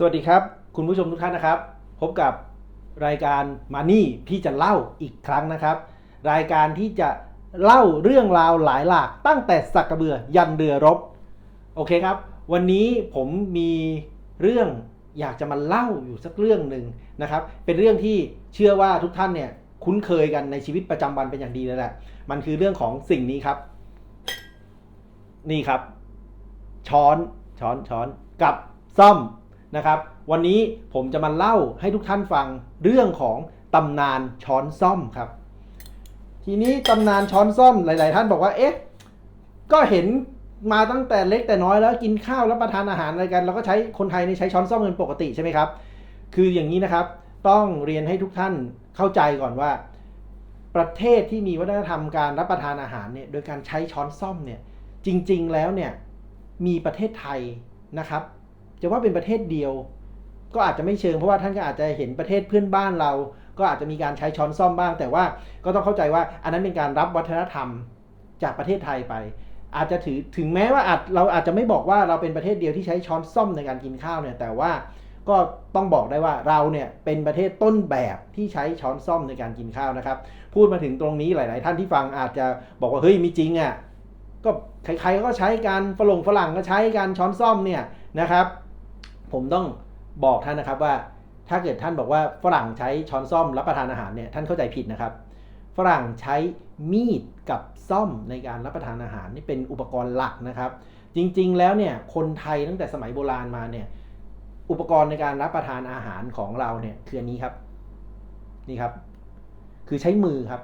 สวัสดีครับ คุณผู้ชมทุกท่านนะครับ พบกับรายการมานี่พี่จะเล่าอีกครั้งนะครับ รายการที่จะเล่าเรื่องราวหลายหลากตั้งแต่สักกระเบือยันเรือรบ โอเคครับ วันนี้ผมมีเรื่องอยากจะมาเล่าอยู่สักเรื่องหนึ่งนะครับ เป็นเรื่องที่เชื่อว่าทุกท่านเนี่ยคุ้นเคยกันในชีวิตประจำวันเป็นอย่างดีเลยแหละ มันคือเรื่องของสิ่งนี้ครับ นี่ครับ ช้อนช้อนช้อนกับซ่อม นะครับ วันนี้ผมจะมาเล่าให้ทุกท่านฟังเรื่องของตำนานช้อนซ่อมครับ ทีนี้ตำนานช้อนซ่อมหลาย ๆ ท่านบอกว่า เอ๊ะ ก็เห็นมาตั้งแต่เล็กแต่น้อยแล้วกินข้าวแล้วประทานอาหารอะไรกันเราก็ใช้คนไทยนี่ใช้ช้อนซ่อมกันปกติใช่ไหมครับ คืออย่างนี้นะครับ ต้องเรียนให้ทุกท่านเข้าใจก่อนว่า ประเทศที่มีวัฒนธรรมการรับประทานอาหารเนี่ยโดยการใช้ช้อนซ่อมเนี่ยจริง ๆ แล้วเนี่ยมีประเทศไทยนะครับ จะว่าเป็นประเทศเดียว ก็อาจจะไม่เชิงเพราะว่าท่านก็อาจจะเห็นประเทศเพื่อนบ้านเรา ก็อาจจะมีการใช้ช้อนซ่อมบ้าง แต่ว่าก็ต้องเข้าใจว่าอันนั้นเป็นการรับวัฒนธรรมจากประเทศไทยไป อาจจะถือถึงแม้ว่าอาจเราอาจจะไม่บอกว่าเราเป็นประเทศเดียวที่ใช้ช้อนซ่อมในการกินข้าวเนี่ยแต่ว่าก็ต้องบอกได้ว่าเราเนี่ยเป็นประเทศต้นแบบที่ใช้ช้อนซ่อมในการกินข้าวนะครับ พูดมาถึงตรงนี้หลาย ๆ ท่านที่ฟังอาจจะบอกว่าเฮ้ยมีจริงอะก็ใครๆก็ใช้การฝรั่งฝรั่งก็ใช้การช้อนซ่อมเนี่ยนะครับ ผมต้องบอกท่านนะครับว่า ถ้าเกิดท่านบอกว่าฝรั่งใช้ช้อนซ่อมรับประทานอาหารเนี่ยท่านเข้าใจผิดนะครับ ฝรั่งใช้มีดกับซ่อมในการรับประทานอาหารนี่เป็นอุปกรณ์หลักนะครับ จริงๆแล้วเนี่ยคนไทยตั้งแต่สมัยโบราณมาเนี่ยอุปกรณ์ในการรับประทานอาหารของเราเนี่ยคืออันนี้ครับนี่ครับ คือใช้มือครับ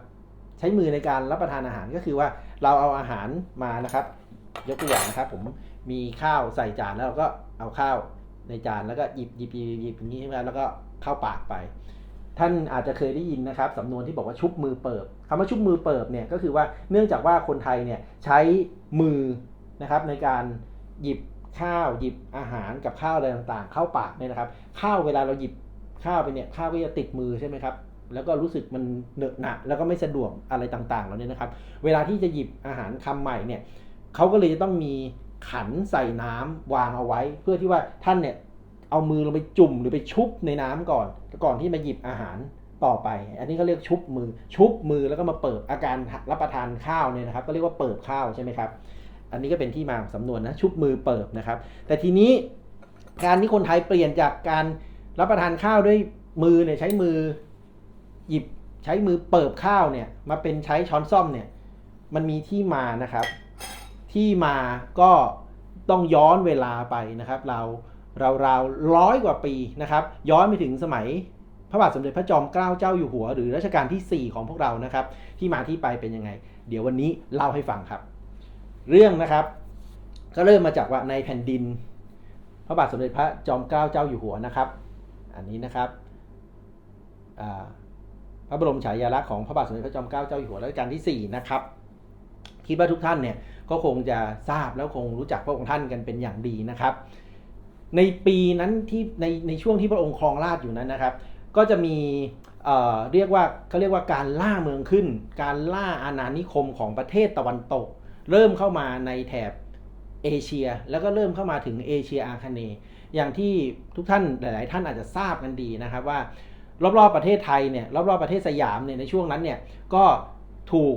ใช้มือในการรับประทานอาหารก็คือว่าเราเอาอาหารมานะครับ ยกตัวอย่างนะครับ ผมมีข้าวใส่จานแล้วเราก็เอาข้าว ในจานแล้วก็หยิบหยิบหยิบหยิบอย่างนี้ใช่ไหมแล้วก็เข้าปากไป ท่านอาจจะเคยได้ยินนะครับสำนวนที่บอกว่าชุบมือเปิบคำว่าชุบมือเปิบเนี่ยก็คือว่าเนื่องจากว่าคนไทยเนี่ยใช้มือนะครับในการหยิบข้าวหยิบอาหารกับข้าวอะไรต่างๆ เข้าปากเนี่ยนะครับ ข้าวเวลาเราหยิบข้าวไปเนี่ยข้าวก็จะติดมือใช่ไหมครับแล้วก็รู้สึกมันเหนอะหนะแล้วก็ไม่สะดวกอะไรต่างๆเหล่านี้นะครับ เวลาที่จะหยิบอาหารคำใหม่เนี่ยเขาก็เลยจะต้องมี ขันใส่น้ำวางเอาไว้ เพื่อที่ว่าท่านเนี่ยเอามือลงไปจุ่มหรือไปชุบในน้ำก่อน ก่อนที่มาหยิบอาหารต่อไป อันนี้เขาเรียกชุบมือ ชุบมือแล้วก็มาเปิดอาการรับประทานข้าวเนี่ยนะครับ ก็เรียกว่าเปิบข้าวใช่ไหมครับ อันนี้ก็เป็นที่มาของสำนวนนะชุบมือเปิบนะครับ แต่ทีนี้การที่คนไทยเปลี่ยนจากการรับประทานข้าวด้วยมือเนี่ยใช้มือหยิบใช้มือเปิบข้าวเนี่ยมาเป็นใช้ช้อนซ่อมเนี่ยมันมีที่มานะครับ ที่มาก็ต้องย้อนเวลาไปนะครับ เราเราเราร้อยกว่าปีนะครับ ย้อนไปถึงสมัยพระบาทสมเด็จพระจอมเกล้าเจ้าอยู่หัว หรือรัชกาลที่ 4 ของพวกเรานะครับ ที่มาที่ไปเป็นยังไง เดี๋ยววันนี้เล่าให้ฟังครับ เรื่องนะครับ ก็เริ่มมาจากว่าในแผ่นดิน พระบาทสมเด็จพระจอมเกล้าเจ้าอยู่หัวนะครับ อันนี้นะครับพระบรมฉายาลักษณ์ของพระบาทสมเด็จพระจอมเกล้าเจ้าอยู่หัวรัชกาลที่ 4 นะครับ คิดว่าทุกท่านเนี่ย ก็คงจะทราบแล้วคงรู้จักพระองค์ท่านกันเป็นอย่างดีนะครับ ในปีนั้นที่ในในช่วงที่พระองค์ครองราชอยู่นั้นนะครับ ก็จะมีเอ่อเรียกว่าเขาเรียกว่าการล่าเมืองขึ้น การล่าอาณานิคมของประเทศตะวันตก เริ่มเข้ามาในแถบเอเชีย แล้วก็เริ่มเข้ามาถึงเอเชียอาคเนย์อย่างที่ทุกท่านหลาย ๆ ท่านอาจจะทราบกันดีนะครับว่ารอบ ๆ ประเทศไทยเนี่ยรอบ ๆ ประเทศสยามเนี่ยในช่วงนั้นเนี่ยก็ถูก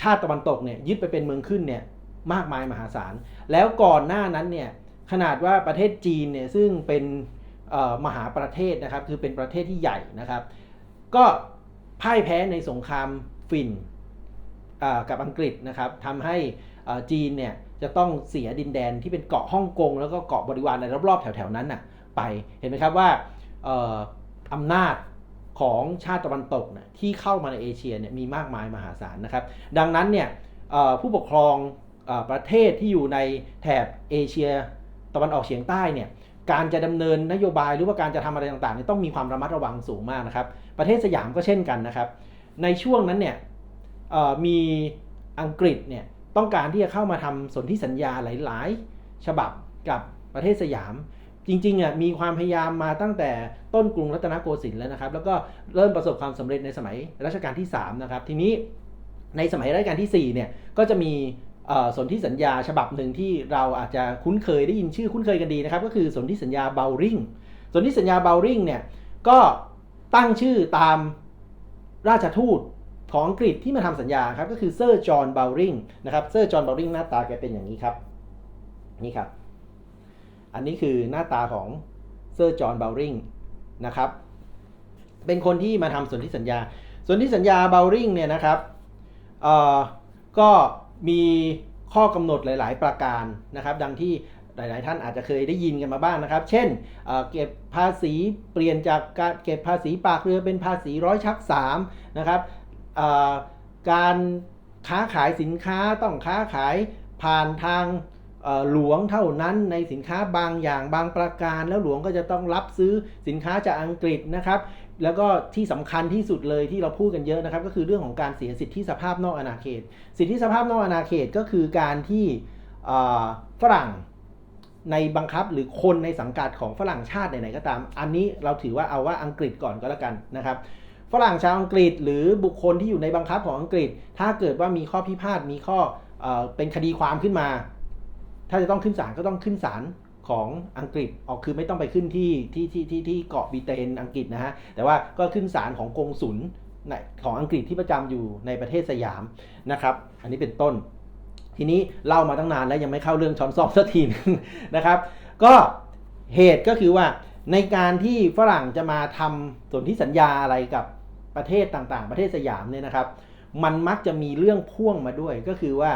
ชาติตะวันตกเนี่ยยึดไปเป็นเมืองขึ้นเนี่ยมากมายมหาศาล แล้วก่อนหน้านั้นเนี่ยขนาดว่าประเทศจีนเนี่ยซึ่งเป็นมหาประเทศนะครับคือเป็นประเทศที่ใหญ่นะครับ ก็พ่ายแพ้ในสงครามฟินอ่ากับอังกฤษนะครับทำให้จีนเนี่ยจะต้องเสียดินแดนที่เป็นเกาะฮ่องกงแล้วก็เกาะบริวารในรอบๆแถวๆนั้นน่ะไปเห็นไหมครับว่าอออำนาจ ของชาติตะวันตกเนี่ยที่เข้ามาในเอเชียเนี่ยมีมากมายมหาศาลนะครับ ดังนั้นเนี่ยผู้ปกครองอประเทศที่อยู่ในแถบเอเชียตะวันออกเฉียงใต้เนี่ยการจะดำเนินนโยบายหรือว่าการจะทำอะไรต่างๆเนี่ยต้องมีความระมัดระวังสูงมากนะครับ ประเทศสยามก็เช่นกันนะครับ ในช่วงนั้นเนี่ยมีอังกฤษเนี่ยต้องการที่จะเข้ามาทำสนธิสัญญาหลาย ๆ ฉบับกับประเทศสยาม จริงๆอะมีความพยายามมาตั้งแต่ต้นกรุงรัตนโกสินทร์แล้วนะครับ แล้วก็เริ่มประสบความสำเร็จในสมัยรัชกาลที่3นะครับทีนี้ในสมัยรัชกาลที่4เนี่ยก็จะมีเอ่อสนธิสัญญาฉบับหนึ่งที่เราอาจจะคุ้นเคยได้ยินชื่อคุ้นเคยกันดีนะครับ ก็คือสนธิสัญญาเบลริงสนธิสัญญาเบลริงเนี่ยก็ตั้งชื่อตามราชทูตของอังกฤษที่มาทำสัญญาครับก็คือเซอร์จอห์นเบลริงนะครับเซอร์จอห์นเบลริงหน้าตาแกเป็นอย่างนี้ครับนี่ครับ อันนี้คือหน้าตาของเซอร์จอห์นเบลริงนะครับ เป็นคนที่มาทำสนธิสัญญา สนธิสัญญาเบลริงเนี่ยนะครับเอ่อก็มีข้อกำหนดหลาย ๆ ประการนะครับ ดังที่หลาย ๆ ท่านอาจจะเคยได้ยินกันมาบ้างนะครับ เช่นเเก็บภาษีเปลี่ยนจากการเก็บภาษีปากเรือเป็นภาษีร้อยชักสามนะครับการค้าขายสินค้าต้องค้าขายผ่านทาง หลวงเท่านั้นในสินค้าบางอย่างบางประการ แล้วหลวงก็จะต้องรับซื้อสินค้าจากอังกฤษนะครับ แล้วก็ที่สำคัญที่สุดเลยที่เราพูดกันเยอะนะครับ ก็คือเรื่องของการเสียสิทธิสภาพนอกอาณาเขต สิทธิสภาพนอกอาณาเขตก็คือการที่ฝรั่งในบังคับหรือคนในสังกัดของฝรั่งชาติไหนๆก็ตาม อันนี้เราถือว่าเอาว่าอังกฤษก่อนก็แล้วกันนะครับฝรั่งชาวอังกฤษ หรือบุคคลที่อยู่ในบังคับของอังกฤษ ถ้าเกิดว่ามีข้อพิพาทมีข้อเอเป็นคดีความขึ้นมา ถ้าจะต้องขึ้นศาลก็ต้องขึ้นศาลของอังกฤษออกคือไม่ต้องไปขึ้นที่ที่ที่ที่ที่เกาะบริเตนอังกฤษนะฮะ แต่ว่าก็ขึ้นศาลของกงสุลในของอังกฤษที่ประจำอยู่ในประเทศสยามนะครับ อันนี้เป็นต้น ทีนี้เล่ามาตั้งนานแล้วยังไม่เข้าเรื่องช้อนซอมสักทีนึงนะครับ ก็เหตุก็คือว่าในการที่ฝรั่งจะมาทำสนธิสัญญาอะไรกับประเทศต่างๆ ประเทศสยามเนี่ยนะครับ มันมักจะมีเรื่องพ่วงมาด้วยก็คือว่า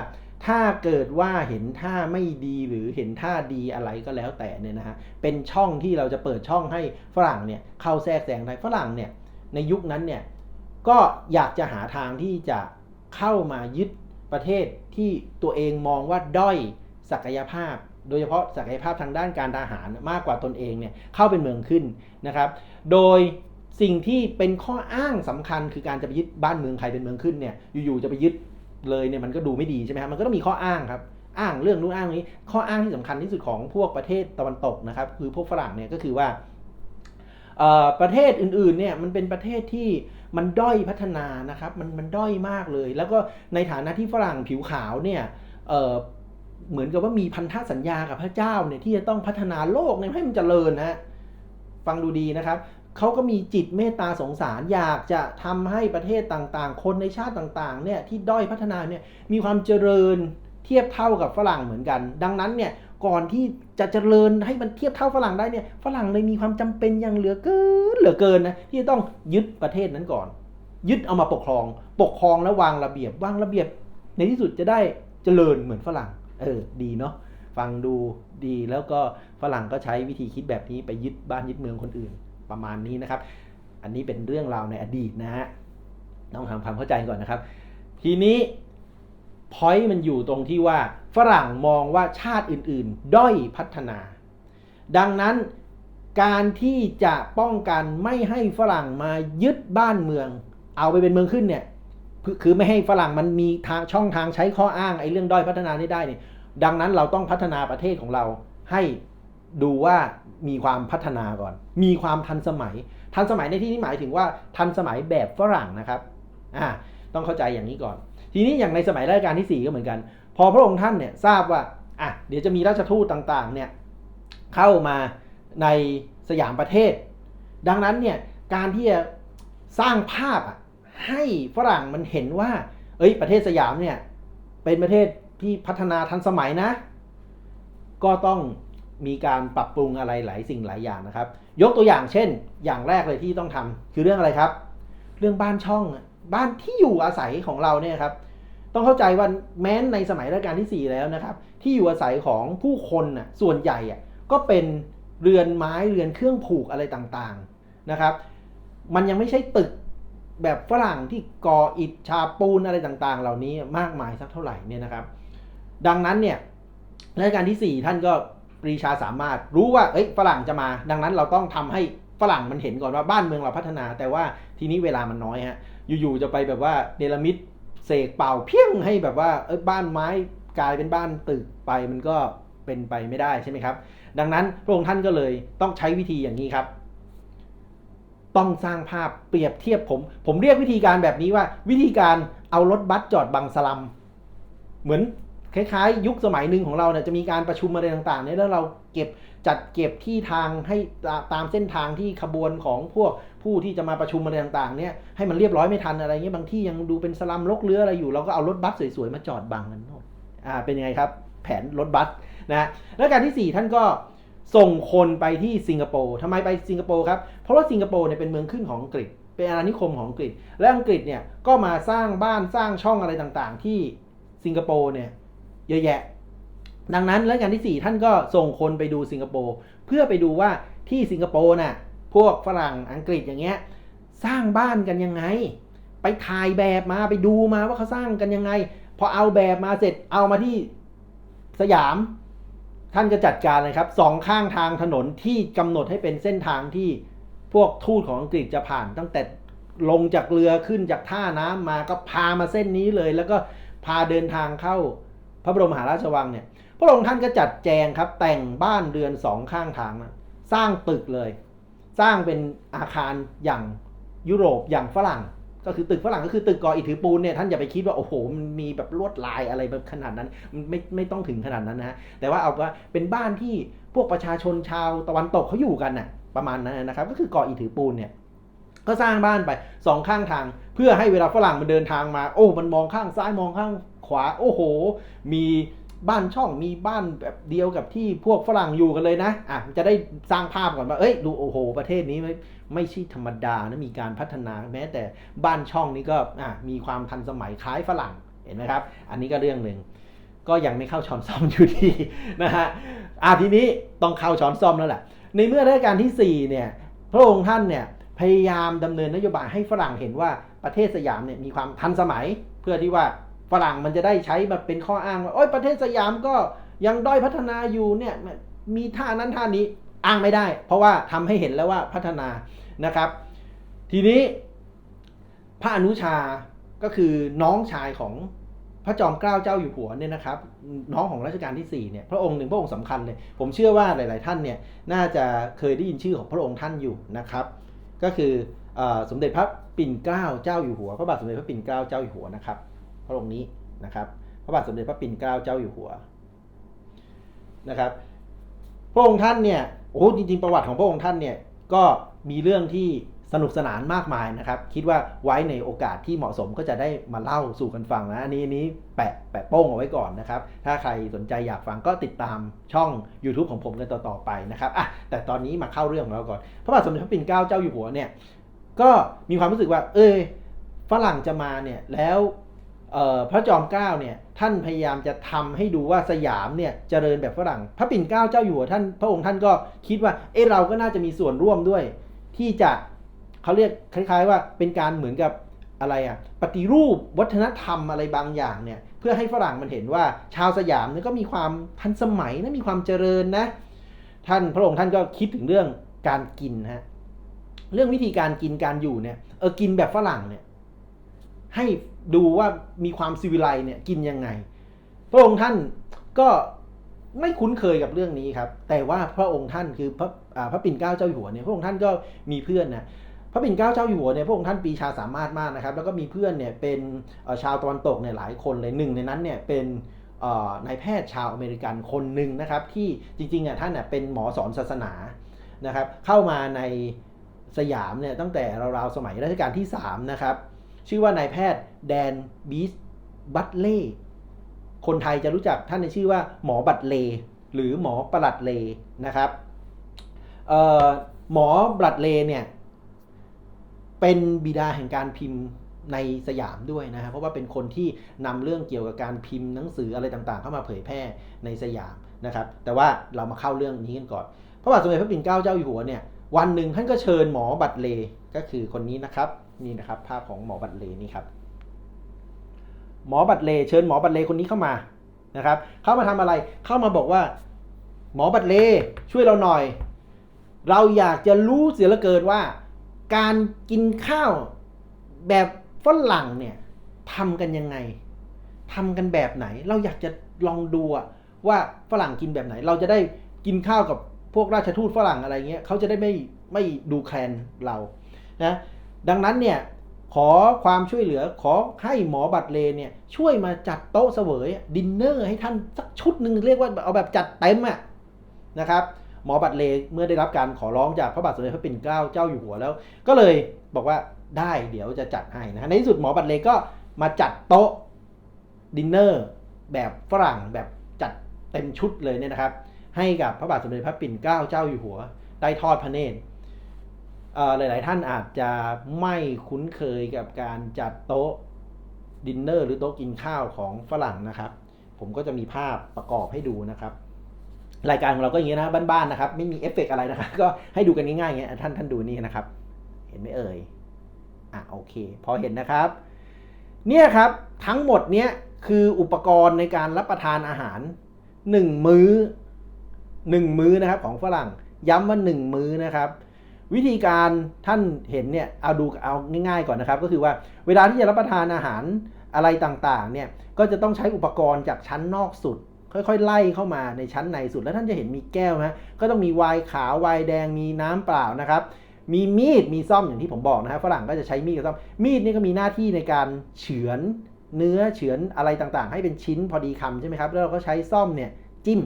ถ้าเกิดว่าเห็นท่าไม่ดีหรือเห็นท่าดีอะไรก็แล้วแต่เนี่ยนะฮะ เป็นช่องที่เราจะเปิดช่องให้ฝรั่งเนี่ยเข้าแทรกแซงได้ ฝรั่งเนี่ยในยุคนั้นเนี่ยก็อยากจะหาทางที่จะเข้ามายึดประเทศที่ตัวเองมองว่าด้อยศักยภาพ โดยเฉพาะศักยภาพทางด้านการทหารมากกว่าตนเองเนี่ยเข้าเป็นเมืองขึ้นนะครับ โดยสิ่งที่เป็นข้ออ้างสำคัญคือการจะไปยึดบ้านเมืองใครเป็นเมืองขึ้นเนี่ยอยู่ๆจะไปยึด เลยเนี่ยมันก็ดูไม่ดีใช่ไหมครับมันก็ต้องมีข้ออ้างครับ อ้างเรื่องนู้นอ้างนี้ ข้ออ้างที่สำคัญที่สุดของพวกประเทศตะวันตกนะครับ คือพวกฝรั่งเนี่ยก็คือว่าประเทศอื่นๆเนี่ยมันเป็นประเทศที่มันด้อยพัฒนานะครับ มันมันด้อยมากเลย แล้วก็ในฐานะที่ฝรั่งผิวขาวเนี่ยเเหมือนกับว่ามีพันธสัญญากับพระเจ้าเนี่ยที่จะต้องพัฒนาโลกเนี่ยให้มันเจริญนะฟังดูดีนะครับ เขาก็มีจิตเมตตาสงสารอยากจะทำให้ประเทศต่างๆ คนในชาติต่างๆเนี่ยที่ด้อยพัฒนาเนี่ยมีความเจริญเทียบเท่ากับฝรั่งเหมือนกัน ดังนั้นเนี่ยก่อนที่จะเจริญให้มันเทียบเท่าฝรั่งได้เนี่ยฝรั่งเลยมีความจำเป็นอย่างเหลือเกินเหลือเกินนะที่จะต้องยึดประเทศนั้นก่อน ยึดเอามาปกครอง ปกครองแล้ววางระเบียบวางระเบียบ ในที่สุดจะได้เจริญเหมือนฝรั่งเออดีเนาะฟังดูดีแล้วก็ฝรั่งก็ใช้วิธีคิดแบบนี้ไปยึดบ้านยึดเมืองคนอื่น ประมาณนี้นะครับ อันนี้เป็นเรื่องราวในอดีตนะฮะต้องทำความเข้าใจก่อนนะครับ ทีนี้พอยต์มันอยู่ตรงที่ว่าฝรั่งมองว่าชาติอื่นๆ ด้อยพัฒนา ดังนั้นการที่จะป้องกันไม่ให้ฝรั่งมายึดบ้านเมือง เอาไปเป็นเมืองขึ้นเนี่ยคือไม่ให้ฝรั่งมันมีทางช่องทางใช้ข้ออ้างไอ้เรื่องด้อยพัฒนานี้ได้เนี่ยดังนั้นเราต้องพัฒนาประเทศของเราให้ดูว่า มีความพัฒนาก่อน มีความทันสมัย ทันสมัยในที่นี้หมายถึงว่าทันสมัยแบบฝรั่งนะครับอ่าต้องเข้าใจอย่างนี้ก่อน ทีนี้อย่างในสมัยรัชกาลที่ 4 ก็เหมือนกัน พอพระองค์ท่านเนี่ยทราบว่าอะเดี๋ยวจะมีราชทูตต่างๆเนี่ยเข้ามาในสยามประเทศ ดังนั้นเนี่ยการที่จะสร้างภาพอะให้ฝรั่งมันเห็นว่า เอ้ยประเทศสยามเนี่ยเป็นประเทศที่พัฒนาทันสมัยนะ ก็ต้อง มีการปรับปรุงอะไรหลายสิ่งหลายอย่างนะครับ ยกตัวอย่างเช่น อย่างแรกเลยที่ต้องทำคือเรื่องอะไรครับ เรื่องบ้านช่องบ้านที่อยู่อาศัยของเราเนี่ยครับ ต้องเข้าใจว่าแม้นในสมัยรัชกาลที่ 4 แล้วนะครับ ที่อยู่อาศัยของผู้คนน่ะส่วนใหญ่อะก็เป็นเรือนไม้เรือนเครื่องผูกอะไรต่างๆนะครับ มันยังไม่ใช่ตึกแบบฝรั่งที่ก่ออิฐฉาปูนอะไรต่างๆ เหล่านี้มากมายสักเท่าไหร่เนี่ยนะครับ ดังนั้นเนี่ยรัชกาลที่ 4 ท่านก็ ปรีชาสามารถรู้ว่าเอ้ยฝรั่งจะมา ดังนั้นเราต้องทำให้ฝรั่งมันเห็นก่อนว่าบ้านเมืองเราพัฒนา แต่ว่าทีนี้เวลามันน้อยฮะอยู่ๆจะไปแบบว่าเนรมิตเสกเป่าเพี้ยงให้แบบว่าเอ้ยบ้านไม้กลายเป็นบ้านตึกไปมันก็เป็นไปไม่ได้ใช่ไหมครับ ดังนั้นพระองค์ท่านก็เลยต้องใช้วิธีอย่างนี้ครับ ต้องสร้างภาพเปรียบเทียบผม ผมเรียกวิธีการแบบนี้ว่า วิธีการเอารถบัสจอดบังสลัม เหมือน คล้ายๆ ยุคสมัยหนึ่งของเราเนี่ยจะมีการประชุมอะไรต่างๆเนี่ยแล้วเราเก็บจัดเก็บที่ทางให้ตามเส้นทางที่ขบวนของพวกผู้ที่จะมาประชุมอะไรต่างๆเนี่ยให้มันเรียบร้อยไม่ทันอะไรเงี้ยบางที่ยังดูเป็นสลัมลกเรืออะไรอยู่เราก็เอารถบัสสวยๆมาจอดบังกันหมดอ่าเป็นยังไงครับ แผนรถบัสนะแล้วการที่ 4 ท่านก็ส่งคนไปที่สิงคโปร์ทำไมไปสิงคโปร์ครับเพราะว่าสิงคโปร์เนี่ยเป็นเมืองขึ้นของอังกฤษ เป็นอาณานิคมของอังกฤษ และอังกฤษเนี่ยก็มาสร้างบ้านสร้างช่องอะไรต่างๆ ที่สิงคโปร์เนี่ย เยอะแยะ ดังนั้นและอย่างที่ 4 ท่านก็ส่งคนไปดูสิงคโปร์เพื่อไปดูว่าที่สิงคโปร์น่ะพวกฝรั่งอังกฤษอย่างเงี้ยสร้างบ้านกันยังไง ไปถ่ายแบบมาไปดูมาว่าเขาสร้างกันยังไง พอเอาแบบมาเสร็จเอามาที่สยามท่านจะจัดการเลยครับสองข้างทางถนนที่กำหนดให้เป็นเส้นทางที่พวกทูตของอังกฤษจะผ่าน ตั้งแต่ลงจากเรือขึ้นจากท่าน้ำมาก็พามาเส้นนี้เลย แล้วก็พาเดินทางเข้า พระบรมมหาราชวังเนี่ย พระองค์ท่านก็จัดแจงครับ แต่งบ้านเรือนสองข้างทางนะสร้างตึกเลย สร้างเป็นอาคารอย่างยุโรปอย่างฝรั่ง ก็คือตึกฝรั่งก็คือตึกกออิฐถือปูนเนี่ยท่านอย่าไปคิดว่าโอ้โหมันมีแบบลวดลายอะไรแบบขนาดนั้นไม่ไม่ต้องถึงขนาดนั้นนะฮะแต่ว่าเอาว่าเป็นบ้านที่พวกประชาชนชาวตะวันตกเขาอยู่กันน่ะประมาณนั้นนะครับ ก็คือกออิฐถือปูนเนี่ยก็สร้างบ้านไปสองข้างทาง พื่อให้เวลาฝรั่งมันเดินทางมา โอ้ มันมองข้างซ้ายมองข้างขวา โอ้โห มีบ้านช่องมีบ้านแบบเดียวกับที่พวกฝรั่งอยู่กันเลยนะ อะ จะได้สร้างภาพก่อนว่าเอ้ย ดูโอ้โห ประเทศนี้ไม่ไม่ใช่ธรรมดานะ มีการพัฒนาแม้แต่บ้านช่องนี้ก็ อะ มีความทันสมัยคล้ายฝรั่ง เห็นไหมครับ อันนี้ก็เรื่องหนึ่ง ก็ยังไม่เข้าช้อนซ่อมอยู่ดีนะฮะ อะทีนี้ต้องเข้าช้อนซ่อมแล้วแหละ ในเมื่อรัชกาลที่4เนี่ย พระองค์ท่านเนี่ย พยายามดำเนินนโยบายให้ฝรั่งเห็นว่า ประเทศสยามเนี่ยมีความทันสมัย เพื่อที่ว่าฝรั่งมันจะได้ใช้มาเป็นข้ออ้างว่าโอ้ยประเทศสยามก็ยังด้อยพัฒนาอยู่เนี่ยมีท่านั้นท่านี้อ้างไม่ได้ เพราะว่าทำให้เห็นแล้วว่าพัฒนานะครับ ทีนี้พระอนุชาก็คือน้องชายของพระจอมเกล้าเจ้าอยู่หัวเนี่ยนะครับ น้องของรัชกาลที่4เนี่ยพระองค์หนึ่งพระองค์สำคัญเลย ผมเชื่อว่าหลาย ๆ ท่านเนี่ยน่าจะเคยได้ยินชื่อของพระองค์ท่านอยู่นะครับ ก็คือ สมเด็จพระปิ่นเกล้าเจ้าอยู่หัว พระบาทสมเด็จพระปิ่นเกล้าเจ้าอยู่หัวนะครับ พระองค์นี้นะครับ พระบาทสมเด็จพระปิ่นเกล้าเจ้าอยู่หัวนะครับ พระองค์ท่านเนี่ยโอ้จริง ๆ ประวัติของพระองค์ท่านเนี่ยก็มีเรื่องที่สนุกสนานมากมายนะครับ คิดว่าไว้ในโอกาสที่เหมาะสมก็จะได้มาเล่าสู่กันฟังนะอันนี้อันนี้แปะแปะโป้งเอาไว้ก่อนนะครับ ถ้าใครสนใจอยากฟังก็ติดตามช่อง YouTube ของผมกันต่อๆไปนะครับอะแต่ตอนนี้มาเข้าเรื่องของเราก่อน พระบาทสมเด็จพระปิ่นเกล้าเจ้าอยู่หัวเนี่ย ก็มีความรู้สึกว่า เออฝรั่งจะมาเนี่ยแล้วพระจอมเกล้าเนี่ยท่านพยายามจะทำให้ดูว่าสยามเนี่ยเจริญแบบฝรั่ง พระปิ่นเกล้าเจ้าอยู่หัวท่านพระองค์ท่านก็คิดว่าเออเราก็น่าจะมีส่วนร่วมด้วย ที่จะเขาเรียกคล้าย ๆ ว่าเป็นการเหมือนกับอะไรอะปฏิรูปวัฒนธรรมอะไรบางอย่างเนี่ยเพื่อให้ฝรั่งมันเห็นว่าชาวสยามเนี่ยก็มีความทันสมัยนะมีความเจริญนะ ท่านพระองค์ท่านก็คิดถึงเรื่องการกินฮะ เรื่องวิธีการกินการอยู่เนี่ยเออกินแบบฝรั่งเนี่ย ให้ดูว่ามีความซีวิไลเนี่ยกินยังไง พระองค์ท่านก็ไม่คุ้นเคยกับเรื่องนี้ครับ แต่ว่าพระองค์ท่านคือพระพระปิ่นเกล้าเจ้าอยู่หัวเนี่ยพระองค์ท่านก็มีเพื่อนนะพระปิ่นเกล้าเจ้าอยู่หัวเนี่ยพระองค์ท่านปีชาสามารถมากนะครับ แล้วก็มีเพื่อนเนี่ยเป็นชาวตะวันตกเนี่ยหลายคนเลยหนึ่งในนั้นเนี่ยเป็นนายแพทย์ชาวอเมริกันคนหนึ่งนะครับ ที่จริงๆอะท่านเน่ยเป็นหมอสอนศาสนานะครับ เข้ามาใน สยามเนี่ยตั้งแต่ราวๆสมัยรัชกาลที่สามนะครับ ชื่อว่านายแพทย์แดนบีสบัตเล่คนไทยจะรู้จักท่านในชื่อว่าหมอบัตเล หรือหมอประหลัดเลนะครับเอ่อหมอบัตเลเนี่ยเป็นบิดาแห่งการพิมพ์ในสยามด้วยนะครับเพราะว่าเป็นคนที่นำเรื่องเกี่ยวกับการพิมพ์หนังสืออะไรต่างๆ เข้ามาเผยแพร่ในสยามนะครับ แต่ว่าเรามาเข้าเรื่องนี้กันก่อนพระบาทสมเด็จพระปิ่นเกล้าเจ้าอยู่หัวเนี่ย วันหนึ่งท่านก็เชิญหมอบัตเลก็คือคนนี้นะครับนี่นะครับภาพของหมอบัตเลนี่ครับ หมอบัตเลเชิญหมอบัตเลคนนี้เข้ามานะครับ เข้ามาทำอะไรเข้ามาบอกว่า หมอบัตเลช่วยเราหน่อย เราอยากจะรู้เสียเหลือเกินว่า การกินข้าวแบบฝรั่งเนี่ยทำกันยังไงทำกันแบบไหน เราอยากจะลองดูว่าฝรั่งกินแบบไหน เราจะได้กินข้าวกับ พวกราชทูตฝรั่งอะไรเงี้ยเขาจะได้ไม่ไม่ดูแคลนเรานะดังนั้นเนี่ยขอความช่วยเหลือขอให้หมอบัตรเลเนี่ยช่วยมาจัดโต๊ะเสวยดินเนอร์ให้ท่านสักชุดหนึ่งเรียกว่าเอาแบบจัดเต็มอะนะครับหมอบัตรเลเมื่อได้รับการขอร้องจากพระบาทสมเด็จพระปิ่นเกล้าเจ้าอยู่หัวแล้ว ก็เลยบอกว่าได้เดี๋ยวจะจัดให้นะฮะในที่สุดหมอบัตรเลก็มาจัดโต๊ะดินเนอร์แบบฝรั่งแบบจัดเต็มชุดเลยเนี่ยนะครับ ให้กับพระบาทสมเด็จพระปิ่นเกล้าเจ้าอยู่หัว ได้ทอดพระเนตรเอ่อหลาย ๆ ท่านอาจจะไม่คุ้นเคยกับการจัดโต๊ะดินเนอร์หรือโต๊ะกินข้าวของฝรั่งนะครับ ผมก็จะมีภาพประกอบให้ดูนะครับ รายการของเราก็อย่างนี้นะบ้าน ๆ นะครับ ไม่มีเอฟเฟกต์อะไรนะครับ ก็ให้ดูกันง่ายๆอย่างเงี้ยท่านท่านดูนี่นะครับ เห็นไหมเอ่ยอะโอเค พอเห็นนะครับ เนี่ยครับทั้งหมดเนี้ยคืออุปกรณ์ในการรับประทานอาหารหนึ่งมื้อ หนึ่งมื้อนะครับของฝรั่ง ย้ำว่าหนึ่งมื้อนะครับ วิธีการท่านเห็นเนี่ยเอาดูเอาง่ายๆก่อนนะครับ ก็คือว่าเวลาที่จะรับประทานอาหารอะไรต่างๆเนี่ยก็จะต้องใช้อุปกรณ์จากชั้นนอกสุด ค่อยๆ ไล่เข้ามาในชั้นในสุดแล้วท่านจะเห็นมีแก้วนะก็ต้องมีไวน์ขาวไวน์แดงมีน้ำเปล่านะครับมีมีดมีซ่อมอย่างที่ผมบอกนะครับฝรั่งก็จะใช้มีดกับซ่อมมีดนี่ก็มีหน้าที่ในการเฉือนเนื้อเฉือนอะไรต่างๆ ให้เป็นชิ้นพอดีคำใช่ไหมครับ แล้วเราก็ใช้ซ่อมเนี่ยจิ้ม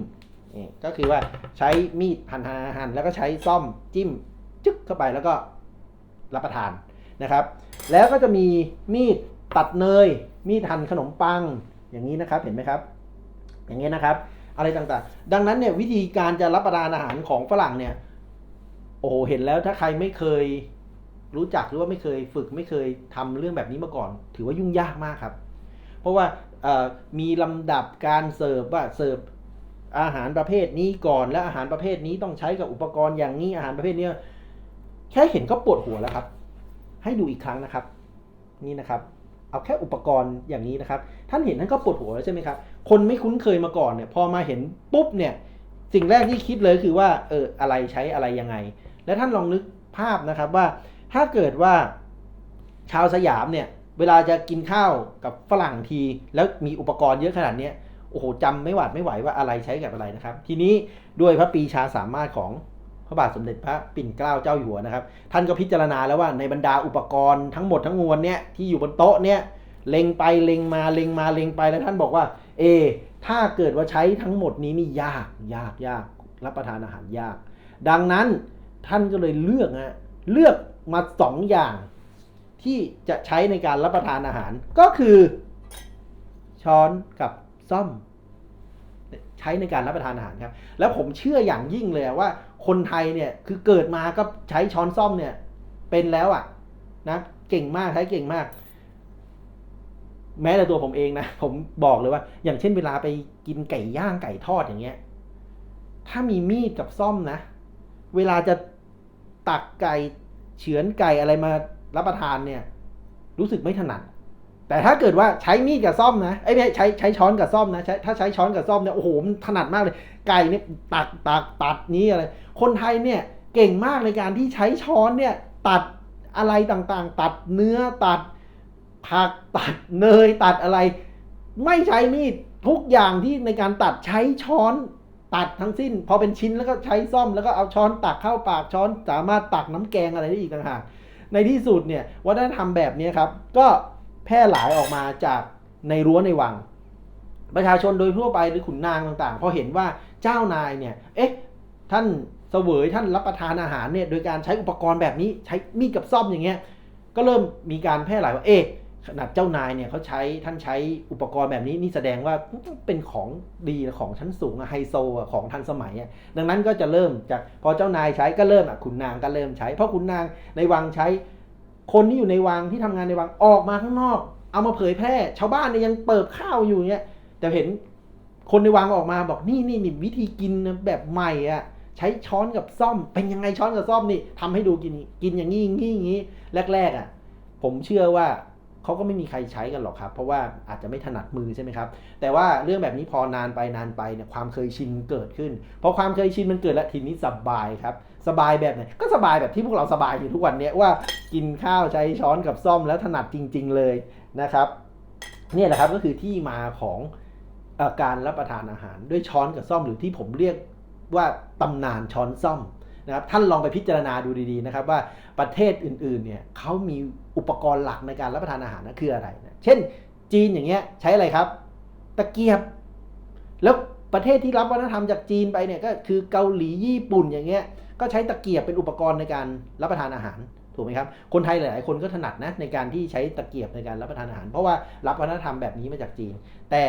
นี่ก็คือว่าใช้มีดหั่นหั่นแล้วก็ใช้ซ่อมจิ้มจึ๊กเข้าไปแล้วก็รับประทานนะครับ แล้วก็จะมีมีดตัดเนย มีดหั่นขนมปังอย่างนี้นะครับเห็นไหมครับ อย่างนี้นะครับ อะไรต่างๆ ดังนั้นเนี่ยวิธีการจะรับประทานอาหารของฝรั่งเนี่ยโอ้โหเห็นแล้วถ้าใครไม่เคยรู้จักหรือว่าไม่เคยฝึกไม่เคยทำเรื่องแบบนี้มาก่อน ถือว่ายุ่งยากมากครับ เพราะว่ามีลำดับการเสิร์ฟว่าเสิร์ฟ อาหารประเภทนี้ก่อน และอาหารประเภทนี้ต้องใช้กับอุปกรณ์อย่างนี้อาหารประเภทนี้แค่เห็นก็ปวดหัวแล้วครับ ให้ดูอีกครั้งนะครับ นี่นะครับ เอาแค่อุปกรณ์อย่างนี้นะครับ ท่านเห็นท่านก็ปวดหัวแล้วใช่ไหมครับ คนไม่คุ้นเคยมาก่อนเนี่ย พอมาเห็นปุ๊บเนี่ย สิ่งแรกที่คิดเลยคือว่า เอออะไรใช้อะไรยังไง และท่านลองนึกภาพนะครับว่า ถ้าเกิดว่าชาวสยามเนี่ย เวลาจะกินข้าวกับฝรั่งที แล้วมีอุปกรณ์เยอะขนาดนี้ โอ้โหจำไม่หวาดไม่ไหวว่าอะไรใช้กับอะไรนะครับ ทีนี้ด้วยพระปีชาสามารถของพระบาทสมเด็จพระปิ่นเกล้าเจ้าอยู่หัวนะครับ ท่านก็พิจารณาแล้วว่าในบรรดาอุปกรณ์ทั้งหมดทั้งมวลเนี่ยที่อยู่บนโต๊ะเนี่ยเล็งไปเล็งมาเล็งมาเล็งไปแล้วท่านบอกว่า เอ ถ้าเกิดว่าใช้ทั้งหมดนี้นี่ยากยากยากรับประทานอาหารยาก ดังนั้นท่านก็เลยเลือกฮะเลือกมาสองอย่าง ที่จะใช้ในการรับประทานอาหาร ก็คือช้อนกับ ซ่อม ใช้ในการรับประทานอาหารครับ แล้วผมเชื่ออย่างยิ่งเลยว่า คนไทยเนี่ยคือเกิดมาก็ใช้ช้อนซ่อมเนี่ย เป็นแล้วอะ นะเก่งมากใช้เก่งมาก แม้แต่ตัวผมเองนะผมบอกเลยว่า อย่างเช่นเวลาไปกินไก่ย่างไก่ทอดอย่างเงี้ย ถ้ามีมีดกับซ่อมนะ เวลาจะตักไก่เฉือนไก่อะไรมารับประทานเนี่ย รู้สึกไม่ถนัด แต่ถ้าเกิดว่าใช้มีดกับซ่อมนะไอ้ไม่ใช้ใช้ช้อนกับซ่อมนะใช้ถ้าใช้ช้อนกับซ่อมเนี่ยโอ้โหมันถนัดมากเลย ไก่เนี่ยตักตักตัดนี้อะไร คนไทยเนี่ยเก่งมากในการที่ใช้ช้อนเนี่ยตัดอะไรต่างๆ ตัดเนื้อตัดผักตัดเนยตัดอะไร ไม่ใช้มีดทุกอย่างที่ในการตัดใช้ช้อนตัดทั้งสิ้น พอเป็นชิ้นแล้วก็ใช้ซ่อมแล้วก็เอาช้อนตักเข้าปากช้อนสามารถตักน้ำแกงอะไรได้อีกต่างหากในที่สุดเนี่ยวัฒนธรรมแบบนี้ครับ ก็ แพร่หลายออกมาจากในรั้วในวัง ประชาชนโดยทั่วไปหรือขุนนางต่างๆ พอเห็นว่าเจ้านายเนี่ยเอ๊ะท่านเสวยท่านรับประทานอาหารเนี่ยโดยการใช้อุปกรณ์แบบนี้ใช้มีดกับซ่อมอย่างเงี้ยก็เริ่มมีการแพร่หลายว่าเอ๊ะขนาดเจ้านายเนี่ยเขาใช้ท่านใช้อุปกรณ์แบบนี้นี่แสดงว่าเป็นของดีของชั้นสูงไฮโซของทันสมัยดังนั้นก็จะเริ่มจากพอเจ้านายใช้ก็เริ่มขุนนางก็เริ่มใช้เพราะขุนนางในวังใช้ คนที่อยู่ในวังที่ทำงานในวังออกมาข้างนอก เอามาเผยแพร่ ชาวบ้านเนี่ยยังเปิบข้าวอยู่เงี้ยแต่เห็นคนในวังออกมาบอกนี่นี่นี่วิธีกินนะแบบใหม่อะใช้ช้อนกับซ่อม เป็นยังไงช้อนกับซ่อมนี่ทำให้ดูกินกินอย่างนี้อย่างนี้อย่างนี้แรกๆอะ ผมเชื่อว่า เขาก็ไม่มีใครใช้กันหรอกครับ เพราะว่าอาจจะไม่ถนัดมือใช่ไหมครับ แต่ว่าเรื่องแบบนี้พอนานไปนานไปเนี่ยความเคยชินเกิดขึ้นพอความเคยชินมันเกิดแล้วทีนี้สบายครับ สบายแบบไหนก็สบายแบบที่พวกเราสบายอยู่ทุกวันเนี้ยว่ากินข้าวใช้ช้อนกับซ่อมแล้วถนัดจริง ๆเลยนะครับนี่แหละครับก็คือที่มาของออการรับประทานอาหารด้วยช้อนกับซ่อมหรือที่ผมเรียกว่าตำนานช้อนซ่อมนะครับท่านลองไปพิจารณาดูดีๆนะครับว่าประเทศอื่นๆเนี่ยเขามี อุปกรณ์หลักในการรับประทานอาหารนะคืออะไรนะเช่น จีนอย่างเงี้ยใช้อะไรครับ ตะเกียบ แล้วประเทศที่รับวัฒนธรรมจากจีนไปเนี่ยก็คือเกาหลีญี่ปุ่นอย่างเงี้ยก็ใช้ตะเกียบเป็นอุปกรณ์ในการรับประทานอาหารถูกไหมครับ คนไทยหลาย ๆ คนก็ถนัดนะในการที่ใช้ตะเกียบในการรับประทานอาหาร เพราะว่ารับวัฒนธรรมแบบนี้มาจากจีน แต่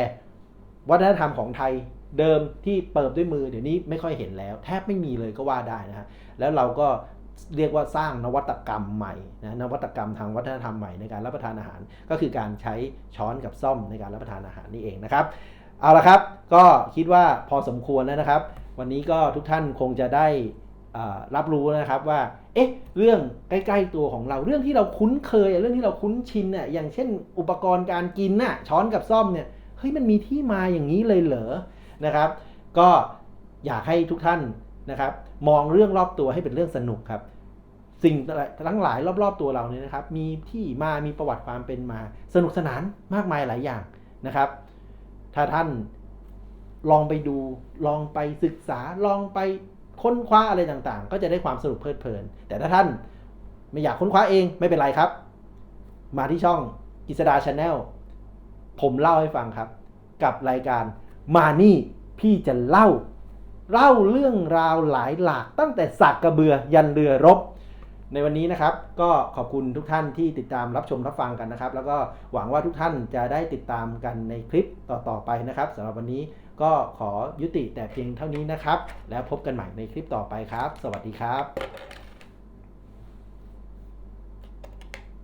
วัฒนธรรมของไทยเดิมที่เปิบด้วยมือเดี๋ยวนี้ไม่ค่อยเห็นแล้ว แทบไม่มีเลยก็ว่าได้นะฮะแล้วเราก็ เรียกว่าสร้างนวัตกรรมใหม่นะนวัตกรรมทางวัฒนธรรมใหม่ในการรับประทานอาหาร ก็คือการใช้ช้อนกับซ่อมในการรับประทานอาหารนี่เองนะครับ เอาละครับ ก็คิดว่าพอสมควรแล้วนะครับ วันนี้ก็ทุกท่านคงจะได้รับรู้นะครับว่า เอ๊ะ เรื่องใกล้ ๆ ตัวของเรา เรื่องที่เราคุ้นเคย เรื่องที่เราคุ้นชินน่ะ อย่างเช่น อุปกรณ์การกินน่ะ ช้อนกับซ่อมเนี่ย เฮ้ย มันมีที่มาอย่างนี้เลยเหรอ นะครับ ก็อยากให้ทุกท่านนะครับ มองเรื่องรอบตัวให้เป็นเรื่องสนุกครับ สิ่งทั้งหลายรอบๆตัวเราเนี่ยนะครับ มีที่มามีประวัติความเป็นมา สนุกสนานมากมายหลายอย่างนะครับ ถ้าท่านลองไปดูลองไปศึกษาลองไปค้นคว้าอะไรต่างๆ ก็จะได้ความสนุกเพลิดเพลิน แต่ถ้าท่านไม่อยากค้นคว้าเองไม่เป็นไรครับ มาที่ช่องกิษดาชาแนลผมเล่าให้ฟังครับ กับรายการมานี่พี่จะเล่า เล่าเรื่องราวหลายหลากตั้งแต่สักกระเบือยันเรือรบ ในวันนี้นะครับ ก็ขอบคุณทุกท่านที่ติดตามรับชมรับฟังกันนะครับ แล้วก็หวังว่าทุกท่านจะได้ติดตามกันในคลิปต่อๆไปนะครับสำหรับวันนี้ก็ขอยุติแต่เพียงเท่านี้นะครับ แล้วพบกันใหม่ในคลิปต่อไปครับ สวัสดีครับ